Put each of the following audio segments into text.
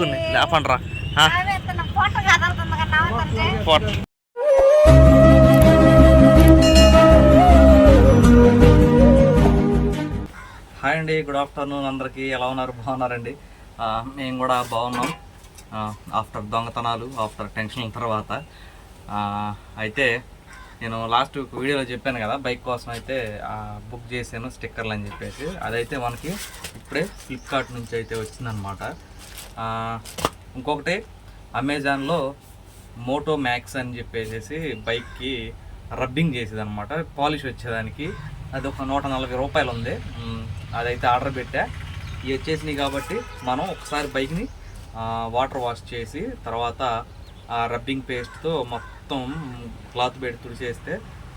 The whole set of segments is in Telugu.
పడుకుని లేపండ్రా. పొట్ట హాయ్ అండి గుడ్ ఆఫ్టర్నూన్ అందరికీ. ఎలా ఉన్నారు? బాగున్నారండి? మేము కూడా బాగున్నాం. ఆఫ్టర్ దొంగతనాలు ఆఫ్టర్ టెన్షన్ తర్వాత. అయితే నేను లాస్ట్ వీడియోలో చెప్పాను కదా బైక్ కోసం అయితే బుక్ చేశాను స్టిక్కర్లు అని చెప్పేసి. అదైతే మనకి ఇప్పుడే ఫ్లిప్కార్ట్ నుంచి అయితే వచ్చిందనమాట ఇంకొకటి అమెజాన్లో మోటో మ్యాక్స్ అని చెప్పేసి బైక్కి రబ్బింగ్ చేసేది అనమాట పాలిష్ వచ్చేదానికి. అది ఒక నూట నలభై రూపాయలు ఉంది. అదైతే ఆర్డర్ పెట్టా. ఇవి వచ్చేసినాయి కాబట్టి మనం ఒకసారి బైక్ని వాటర్ వాష్ చేసి తర్వాత ఆ రబ్బింగ్ పేస్ట్తో మొత్తం క్లాత్ పెట్టి తుడిచేస్తే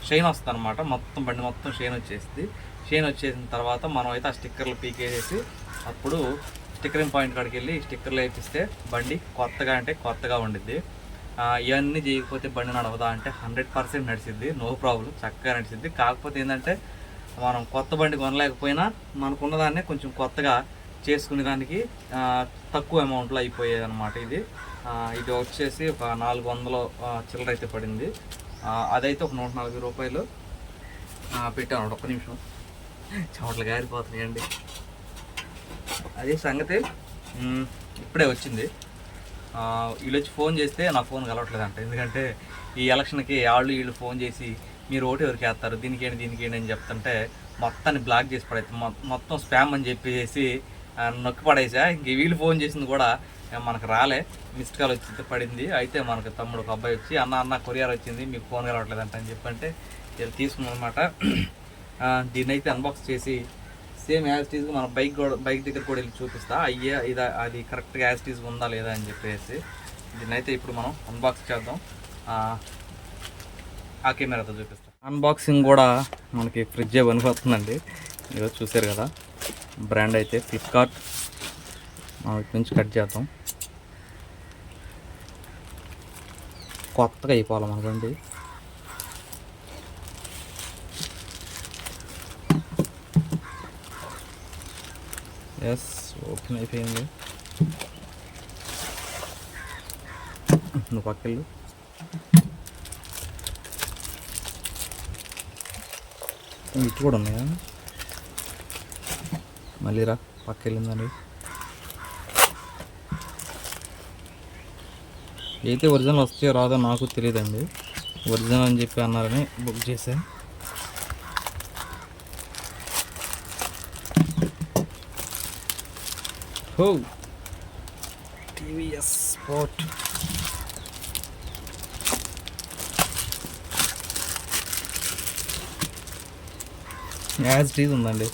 షైన్ వస్తుంది అనమాట మొత్తం బండి మొత్తం షైన్ వచ్చేసింది షైన్ వచ్చేసిన తర్వాత మనం అయితే ఆ స్టిక్కర్లు పీకేసేసి అప్పుడు స్టిక్కరింగ్ పాయింట్ కాడికి వెళ్ళి స్టిక్కర్లు వేపిస్తే బండి కొత్తగా అంటే కొత్తగా ఉండిద్ది. ఇవన్నీ చేయకపోతే బండి నడవదా అంటే హండ్రెడ్ పర్సెంట్ నడిచిద్ది. నో ప్రాబ్లం చక్కగా నడిచిద్ది. కాకపోతే ఏంటంటే మనం కొత్త బండి కొనలేకపోయినా మనకున్న దాన్నే కొంచెం కొత్తగా చేసుకునే దానికి తక్కువ అమౌంట్లో అయిపోయేది అనమాట ఇది ఇది వచ్చేసి ఒక నాలుగు వందల చిల్లర అయితే పడింది. అదైతే ఒక నూట నలభై రూపాయలు పెట్టాను. ఒక్క నిమిషం. చెమటలు గారిపోతున్నాయండి. అదే సంగతి. ఇప్పుడే వచ్చింది. వీళ్ళు వచ్చి ఫోన్ చేస్తే నా ఫోన్ కలవట్లేదు అంట ఎందుకంటే ఈ ఎలక్షన్కి వాళ్ళు వీళ్ళు ఫోన్ చేసి మీరు ఓటు ఎవరికి వేస్తారు? దీనికేంటి దీనికేంటి అని చెప్తుంటే మొత్తాన్ని బ్లాక్ చేసి పడైతే మొత్తం స్పామ్ అని చెప్పేసి నొక్కి పడేసా. ఇంక వీళ్ళు ఫోన్ చేసింది కూడా మనకు రాలే. మిస్డ్ కాల్ వచ్చి పడింది. అయితే మనకు తమ్ముడు ఒక అబ్బాయి వచ్చి అన్న అన్న కొరియర్ వచ్చింది మీకు ఫోన్ కలవట్లేదంట అని చెప్పంటే తీసుకున్నమాట దీన్ని అయితే అన్బాక్స్ చేసి సేమ్ యాజ్ టీజ్ మన బైక్ కూడా బైక్ దగ్గర కూడా వెళ్ళి చూపిస్తా. అయ్యే ఇది అది కరెక్ట్గా యాజ్ టీజ్ ఉందా లేదా అని చెప్పేసి దీన్నైతే అయితే ఇప్పుడు మనం అన్బాక్స్ చేద్దాం. ఆ, కెమెరాతో చూపిస్తాం. అన్బాక్సింగ్ కూడా మనకి ఫ్రిడ్జ్ పనిపోతుందండి ఇదో చూసారు కదా బ్రాండ్ అయితే ఫ్లిప్కార్ట్ మనం ఇటు నుంచి కట్ చేద్దాం. కొత్తగా అయిపోవాలి మనకండి. ఎస్ ఓపెన్ అయిపోయింది. నువ్వు పక్కెళ్ళు ఇటు కూడా ఉన్నాయా? మళ్ళీ రా పక్కెళ్ళిందండి అయితే ఒరిజినల్ వస్తే రాదో నాకు తెలియదండి. ఒరిజినల్ అని చెప్పి అన్నారని బుక్ చేశాను. హో. TVS sport. యాజ్ టీజ్ ఉందండి.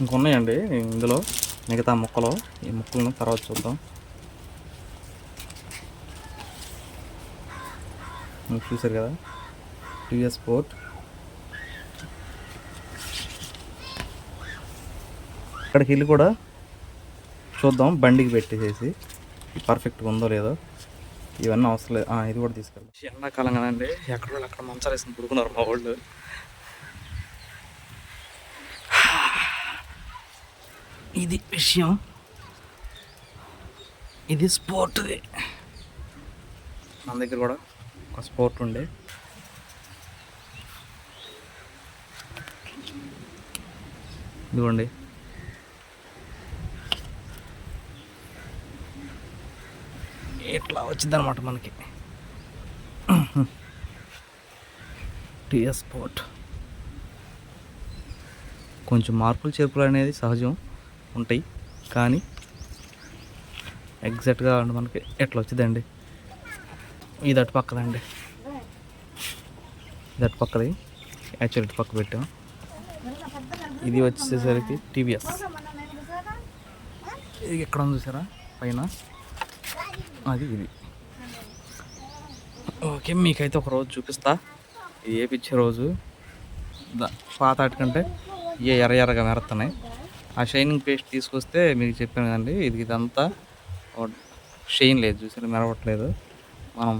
ఇంకొన్నాయండి ఇందులో మిగతా ముక్కలు. ఈ ముక్కలను తర్వాత చూద్దాం. మీరు చూసారు కదా? TVS sport. ఇక్కడికి వెళ్ళి కూడా చూద్దాం బండికి పెట్టేసేసి పర్ఫెక్ట్గా ఉందో లేదో. ఇవన్నీ అవసరం లేదు. ఇది కూడా తీసుకెళ్దాం. ఎండాకాలం కదండి ఎక్కడ అక్కడ మంచాలు వేసుకుని పడుకున్నారు మా వాళ్ళు. ఇది విషయం. ఇది స్పోర్ట్ది. మన దగ్గర కూడా ఒక స్పోర్ట్ ఉండే. ఇదిగోండి. ఇట్లా వచ్చింది అనమాట మనకి. TS sport. కొంచెం మార్పులు చేర్పులు అనేది సహజం ఉంటాయి. కానీ ఎగ్జాక్ట్గా మనకి ఎట్లా వచ్చిందండి? ఇది అటు పక్కదండి. ఇది అటు పక్కది. యాక్చువల్ ఇటు పక్క పెట్టాం. ఇది వచ్చేసరికి టీవీఎస్. ఇది ఎక్కడ ఉంది చూసారా? పైన. అది ఇది. ఓకే మీకైతే ఒక రోజు చూపిస్తా. ఇది వేపించే రోజు? దా- పాత కంటే ఏ ఎర్ర ఎర్రగా మెరుతున్నాయి ఆ షైనింగ్ పేస్ట్ తీసుకొస్తే మీకు చెప్పాను కదండి ఇది ఇదంతా షైన్ లేదు చూసారు? మెరవట్లేదు. మనం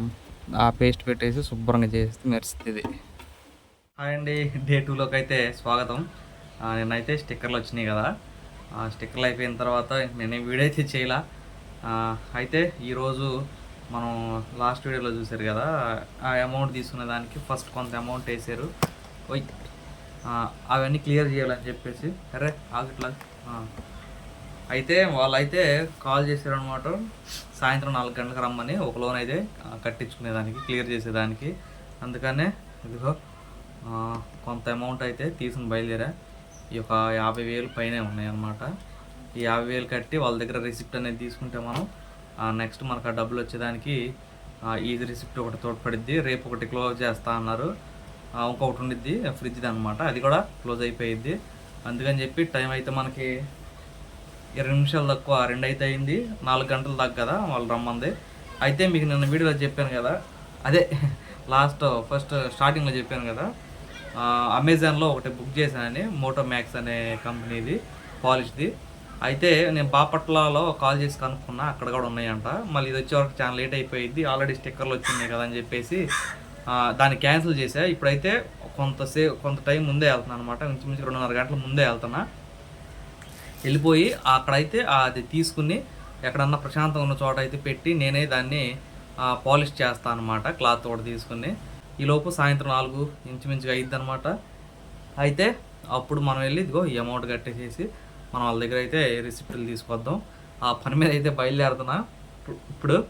ఆ పేస్ట్ పెట్టేసి శుభ్రంగా చేస్తే మెరుస్తుంది. హాయ్ అండి డే టూలోకి అయితే స్వాగతం. నేనైతే నిన్నైతే స్టిక్కర్లు వచ్చినాయి కదా. ఆ స్టిక్కర్లు అయిపోయిన తర్వాత నేను వీడియో అయితే చేయలా. అయితే ఈరోజు మనం లాస్ట్ వీడియోలో చూసారు కదా ఆ అమౌంట్ తీసుకునే దానికి ఫస్ట్ కొంత అమౌంట్ వేసారు. అవన్నీ క్లియర్ చేయాలని చెప్పేసి అరే ఆగట్లా అయితే వాళ్ళైతే కాల్ చేశారు అనమాట సాయంత్రం నాలుగు గంటలకు రమ్మని ఒక లోన్ అయితే కట్టించుకునేదానికి క్లియర్ చేసేదానికి. అందుకనే ఇదిగో కొంత అమౌంట్ అయితే తీసుకుని బయలుదేరా. ఈ యొక్క యాభై వేలు పైనే ఉన్నాయి అన్నమాట ఈ యాభై వేలు కట్టి వాళ్ళ దగ్గర రిసిప్ట్ అనేది తీసుకుంటే మనం నెక్స్ట్ మనకు ఆ డబ్బులు వచ్చేదానికి ఆ, ఈ రిసిప్ట్ ఒకటి తోడ్పడిద్ది. రేపు ఒకటి క్లోజ్ చేస్తా అన్నారు. ఇంకొకటి ఉండిద్ది ఫ్రిడ్జ్ది అనమాట అది కూడా క్లోజ్ అయిపోయిద్ది. అందుకని చెప్పి టైం అయితే మనకి ఇరవై నిమిషాలు తక్కువ రెండు అయితే అయింది. నాలుగు గంటలు దాకా కదా వాళ్ళు రమ్మంది. అయితే మీకు నిన్న వీడియోలో చెప్పాను కదా. అదే లాస్ట్ ఫస్ట్ స్టార్టింగ్లో చెప్పాను కదా. అమెజాన్లో ఒకటి బుక్ చేశానని మోటో మ్యాక్స్ అనే కంపెనీది పాలిష్ది అయితే నేను బాపట్లలో కాల్ చేసి కనుక్కున్నా అక్కడ కూడా ఉన్నాయంట. మళ్ళీ ఇది వచ్చేవరకు చాలా లేట్ అయిపోయింది. ఆల్రెడీ స్టిక్కర్లు వచ్చినాయి కదా అని చెప్పేసి దాన్ని క్యాన్సిల్ చేసా ఇప్పుడైతే కొంతసే కొంత టైం ముందే వెళ్తున్నాను అనమాట. ఇంచుమించు రెండున్నర గంటల ముందే వెళ్తున్నా. వెళ్ళిపోయి అక్కడైతే అది తీసుకుని ఎక్కడన్నా ప్రశాంతంగా ఉన్న చోట అయితే పెట్టి నేనే దాన్ని పాలిష్ చేస్తాను అనమాట క్లాత్ ఒకటి తీసుకుని. ఈలోపు సాయంత్రం నాలుగు ఇంచుమించుగా అయ్యిద్ది అనమాట అయితే అప్పుడు మనం వెళ్ళి ఇదిగో ఈ అమౌంట్ కట్టేసేసి మనం వాళ్ళ దగ్గర అయితే రిసిప్ట్లు తీసుకొద్దాం. ఆ పని మీద అయితే బయలుదేరుతున్నా. ఇప్పుడు- ఇప్పుడు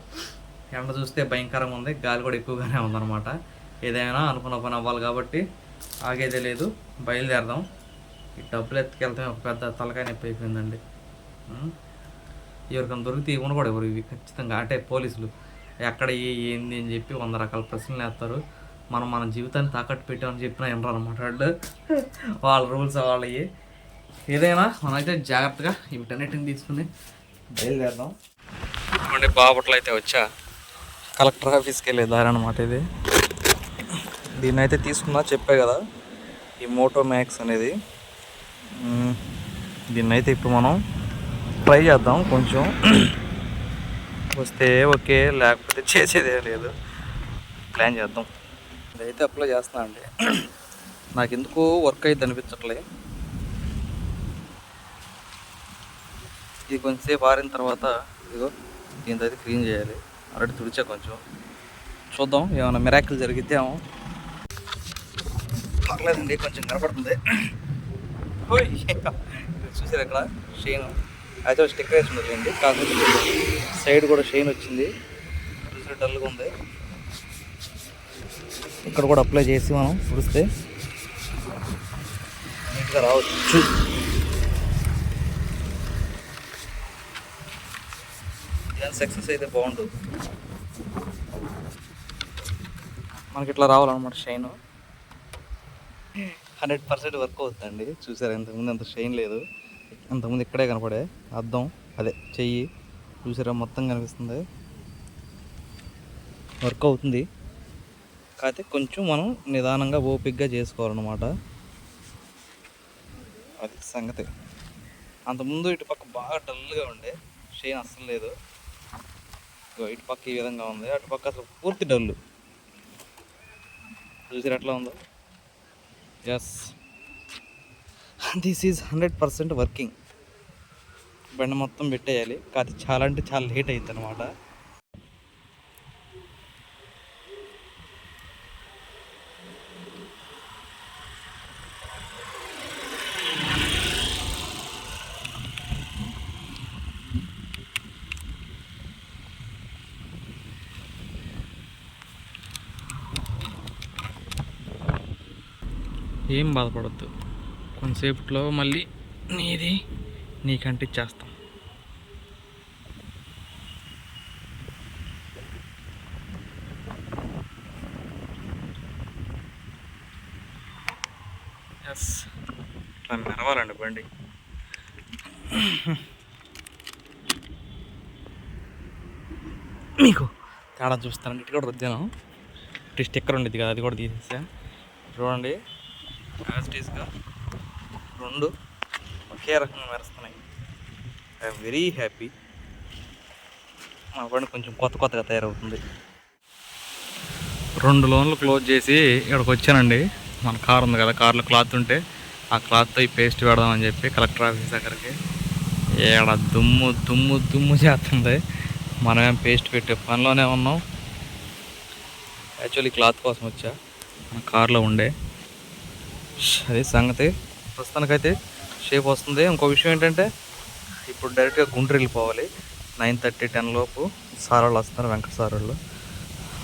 ఎండ చూస్తే భయంకరంగా ఉంది గాలి కూడా ఎక్కువగానే ఉందన్నమాట. ఏదైనా అనుకున్న పని అవ్వాలి కాబట్టి ఆగేదే లేదు బయలుదేరదాం. ఈ డబ్బులు ఎత్తుకెళ్తే ఒక పెద్ద తలకాయ నొప్పి అయిపోయిందండి. ఎవరికైనా దొరికితే ఇవ్వను కూడా ఎవరు? ఇవి ఖచ్చితంగా అంటే పోలీసులు. ఎక్కడ ఏ ఏంది అని చెప్పి వంద రకాల ప్రశ్నలు వేస్తారు. మనం మన జీవితాన్ని తాకట్టు పెట్టామని చెప్పినా వినరు అనమాట వాళ్ళు. వాళ్ళ రూల్స్ వాళ్ళవి. ఏదైనా మనమైతే జాగ్రత్తగా వీటన్నిటిని తీసుకుని బయలుదేరదాం. అంటే బాపట్ల అయితే వచ్చా. కలెక్టర్ ఆఫీస్కి వెళ్ళే దారి అనమాట ఇది. దీన్ని అయితే తీసుకున్నా చెప్పే కదా. ఈ మోటో మ్యాక్స్ అనేది. దీన్నైతే ఇప్పుడు మనం ట్రై చేద్దాం కొంచెం. వస్తే ఓకే లేకపోతే చేసేదే లేదు. ప్లాన్ చేద్దాం. ఇదైతే అప్లై చేస్తున్నా అండి. నాకు ఎందుకు వర్క్ అయితే అనిపించట్లే. ఇది కొంచెంసేపు ఆరిన తర్వాత ఇదిగో దీంతో అయితే క్లీన్ చేయాలి. ఆల్రెడీ తుడిచా కొంచెం. చూద్దాం ఏమైనా మిరాకిల్ ఏమో పర్లేదండి కొంచెం కనపడుతుంది. చూసారు ఇక్కడ? షైన్. అయితే స్టిక్కర్ వేసి కాకపోతే సైడ్ కూడా షైన్ వచ్చింది. చూసారు డల్గా ఉంది. ఇక్కడ కూడా అప్లై చేసి మనం పుడిస్తే నీట్గా రావచ్చు. సక్సెస్ అయితే బాగుంటుంది. మనకి ఇట్లా రావాలన్నమాట షైన్. హండ్రెడ్ పర్సెంట్ వర్క్ అవుతుందండి. చూసారు ఇంతకుముందు అంత షైన్ లేదు. అంతకుముందు ఇక్కడే కనపడే అద్దం అదే చెయ్యి. చూసారా మొత్తం కనిపిస్తుంది. వర్క్ అవుతుంది. కాకపోతే కొంచెం మనం నిదానంగా ఓపిక్గా చేసుకోవాలన్నమాట. అది సంగతి. అంతకుముందు ఇటు పక్క బాగా డల్గా ఉండే. షైన్ అస్సలు లేదు. ఇటు పక్క ఈ విధంగా ఉంది. అటు పక్క అసలు పూర్తి డల్లు. చూసారు ఎట్లా ఉందో? Yes this is hundred percent working బండి మొత్తం పెట్టేయాలి. కాదు చాలా అంటే చాలా లేట్ అవుతుంది అనమాట ఏం బాధపడద్దు. కొంతసేపట్లో మళ్ళీ నీది నీకంటే చేస్తాం. ఎస్ ఇట్లా మెరవాలండి బండి. మీకు తేడా చూస్తానండి. ఇటు కూడా రుద్దాను ఇటు స్టిక్కర్ ఉండేది కదా అది కూడా తీసేసా. చూడండి. యాజ్టీస్గా రెండు ఒకే రకంగా మెరుస్తున్నాయి. I'm very happy. మా బండి కొంచెం కొత్త కొత్తగా తయారవుతుంది. రెండు లోన్లు క్లోజ్ చేసి ఇక్కడికి వచ్చానండి. మన కార్ ఉంది కదా కార్లో క్లాత్ ఉంటే ఆ క్లాత్తో ఈ పేస్ట్ పెడదామని చెప్పి కలెక్టర్ ఆఫీస్ దగ్గరికి. ఏడ దుమ్ము దుమ్ము దుమ్ము చేస్తుంది. మనమేం పేస్ట్ పెట్టే పనిలోనే ఉన్నాం. యాక్చువల్లీ క్లాత్ కోసం వచ్చా. మన కార్లో ఉండే. అది సంగతి. ప్రస్తుతానికైతే షేప్ వస్తుంది. ఇంకో విషయం ఏంటంటే ఇప్పుడు డైరెక్ట్గా గుంటూరు వెళ్ళిపోవాలి నైన్ థర్టీ టెన్ లోపు సార్ వాళ్ళు వస్తున్నారు వెంకట సార్ వాళ్ళు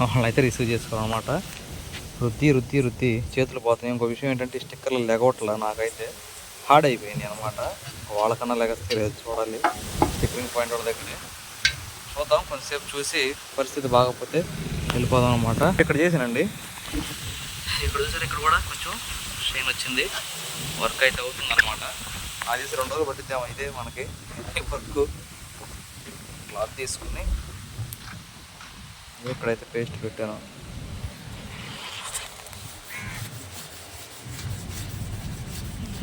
వాళ్ళని అయితే రిసీవ్ చేసుకోవాలన్నమాట. రుద్ది రుద్ది రుద్ది చేతులు పోతాయి. ఇంకో విషయం ఏంటంటే స్టిక్కర్లు లెగవట్ల నాకైతే హార్డ్ అయిపోయింది అనమాట వాళ్ళకన్నా లెగస్తే లేదు చూడాలి. స్టిక్కరింగ్ పాయింట్ వాళ్ళ దగ్గరే. చూద్దాం. కొంతసేపు చూసి పరిస్థితి బాగపోతే వెళ్ళిపోదాం అనమాట ఇక్కడ చేసానండి ఇక్కడ చూసారు ఇక్కడ కూడా కొంచెం షైన్ వచ్చింది. వర్క్ అయితే అవుతుంది అనమాట అది చేసి రెండు రోజులు పట్టిద్దాం ఇదే మనకి వర్క్ క్లాత్ తీసుకుని ఇక్కడైతే పేస్ట్ పెట్టాను.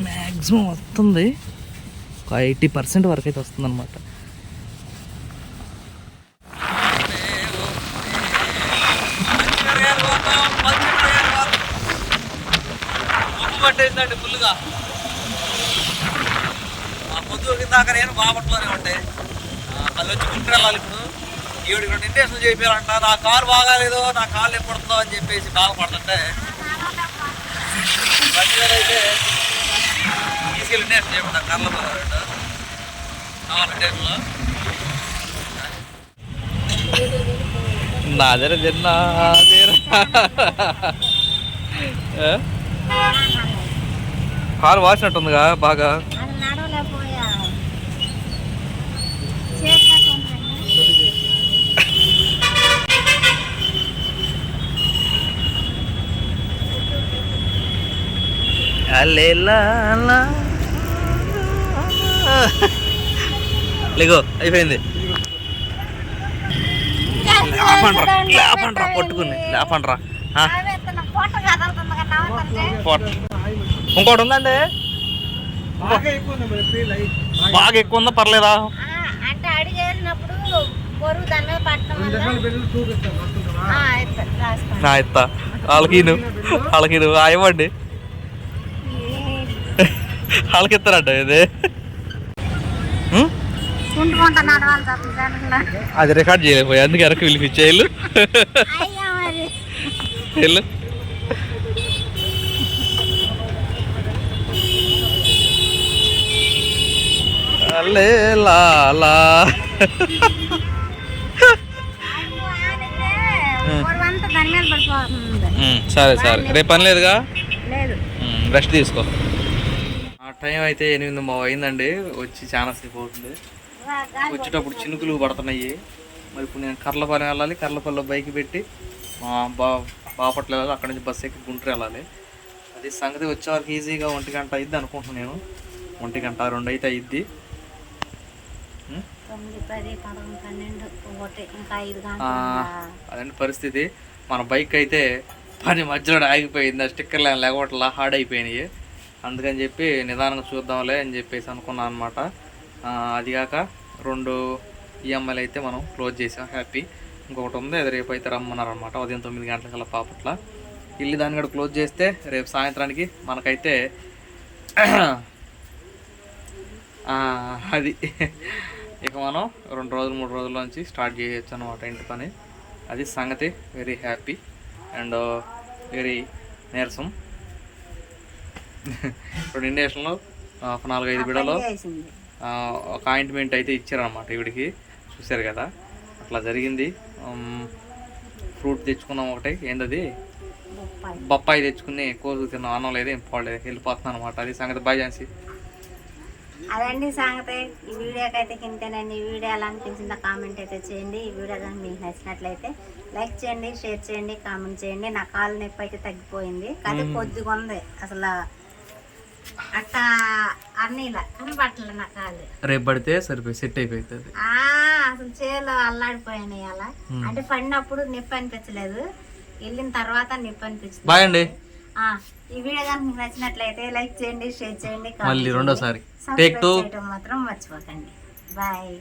మ్యాక్సిమం వస్తుంది. ఒక ఎయిటీ పర్సెంట్ వరకు అయితే వస్తుంది అనమాట ఉందండి ఫుల్గా ఆ పొద్దు దాకా నేను బాపట్లోనే ఉంటే మళ్ళీ వచ్చి గుంటూరు వెళ్ళాలి ఇప్పుడు. ఈవిడ రెండు ఇండేషన్ చేయాలంట నా కారు బాగాలేదు నా కాళ్ళు ఎప్పుడుతుందో అని చెప్పేసి బాధపడుతుంటే బండి అయితే తీసుకెళ్ళి ఇండేషన్ చేయకుండా కర్ల పోతాడు కావాలి టైంలో నాదర తిన్నా కారు వాసినట్టుందిగా బాగా. లేగో అయిపోయింది. లేపండ్రా లేపండ్రా పట్టుకుని లేపండ్రా. పొట్ట ఇంకోటి ఉందండి. బాగా ఎక్కువ ఉందా పర్లేదా? అంటే అడిగేసినప్పుడు బరువు దాని మీద పట్టడం వాళ్ళకి వాళ్ళకి ఇవ్వండి. వాళ్ళకి ఇస్తారంట ఇది. అది రికార్డ్ చేయలేకపోయా. అందుకే వెనక్కి పిలిపించే ఇల్లు లాలా ఉం, సరే సరే. రేపు పని లేదుగా? లేదు. రెస్ట్ తీసుకో. ఆ టైం అయితే ఎనిమిది మా అయిందండి. వచ్చి చాలా సేపు అవుతుంది. వచ్చేటప్పుడు చినుకులు పడుతున్నాయి. మరి ఇప్పుడు నేను కర్లపాలెం వెళ్ళాలి. కర్లపల్లిలో బైక్ పెట్టి మా బా బాపట్ల వెళ్ళాలి. అక్కడ నుంచి బస్సు ఎక్కి గుంటూరు వెళ్ళాలి. అది సంగతి వచ్చే వరకు ఈజీగా ఒంటి గంట అయింది అనుకుంటున్నాను నేను. ఒంటి గంట రెండు అయితే అయ్యిద్ది ఉం? తొమ్మిది పది పదకొండు పన్నెండు ఒకటి ఇంకా ఐదు ఆ, గంటలు అదండి పరిస్థితి. మన బైక్ అయితే పని మధ్యలో ఆగిపోయింది. ఆ స్టిక్కర్లు లేకపోవట్లా హార్డ్ అయిపోయినాయి అందుకని చెప్పి నిదానంగా చూద్దాంలే అని చెప్పేసి అనుకున్నాను అనమాట అది కాక రెండు ఈఎంఐలు అయితే మనం క్లోజ్ చేసాం. హ్యాపీ. ఇంకొకటి ఉంది. అది రేపు అయితే రమ్మన్నారు అనమాట ఉదయం తొమ్మిది గంటలకల్లా పాపట్ల. ఇల్లు దాన్ని కూడా క్లోజ్ చేస్తే రేపు సాయంత్రానికి మనకైతే అది ఇక మనం రెండు రోజులు మూడు రోజుల నుంచి స్టార్ట్ చేయొచ్చు అనమాట ఇంటి పని. అది సంగతి వెరీ హ్యాపీ అండ్ వెరీ నీరసం. ఇప్పుడు ఇండియేషన్లో ఒక నాలుగైదు బిడలో ఒక ఆయింట్మెంట్ అయితే ఇచ్చారనమాట ఈవిడికి. చూశారు కదా అట్లా జరిగింది. ఫ్రూట్ తెచ్చుకున్నాం ఒకటి. ఏంటది బొప్పాయి. తెచ్చుకుని కోసు తిన్నాం. అన్నం లేదు ఏం పోలేదు వెళ్ళిపోతున్నాను అనమాట అది సంగతి బాయ్ ఝాన్సీ. అదండి సంగతి. ఈ వీడియోకి అయితే కింతేనండి ఈ వీడియో ఎలా అనిపించిందో కామెంట్ అయితే చేయండి. ఈ వీడియో కానీ మీకు నచ్చినట్లయితే లైక్ చేయండి షేర్ చేయండి కామెంట్ చేయండి. నా కాలు నొప్పి అయితే తగ్గిపోయింది. అది కొద్దిగా ఉంది. అసలు అట్టా అన్నీలా కనపట్ల నా కాలు రేపు పడితే సరిపోయి సెట్ అయిపోతుంది ఆ అసలు చేలో అల్లాడిపోయాయి అలా. అంటే పడినప్పుడు నొప్పి అనిపించలేదు. వెళ్ళిన తర్వాత నొప్పి అనిపించింది. బాయ్ అండి. ఆ, ఈ వీడియో కానీ మీకు నచ్చినట్లయితే లైక్ చేయండి షేర్ చేయండి మళ్ళీ రెండోసారి. Take two. మాత్రం మర్చిపోకండి. బాయ్.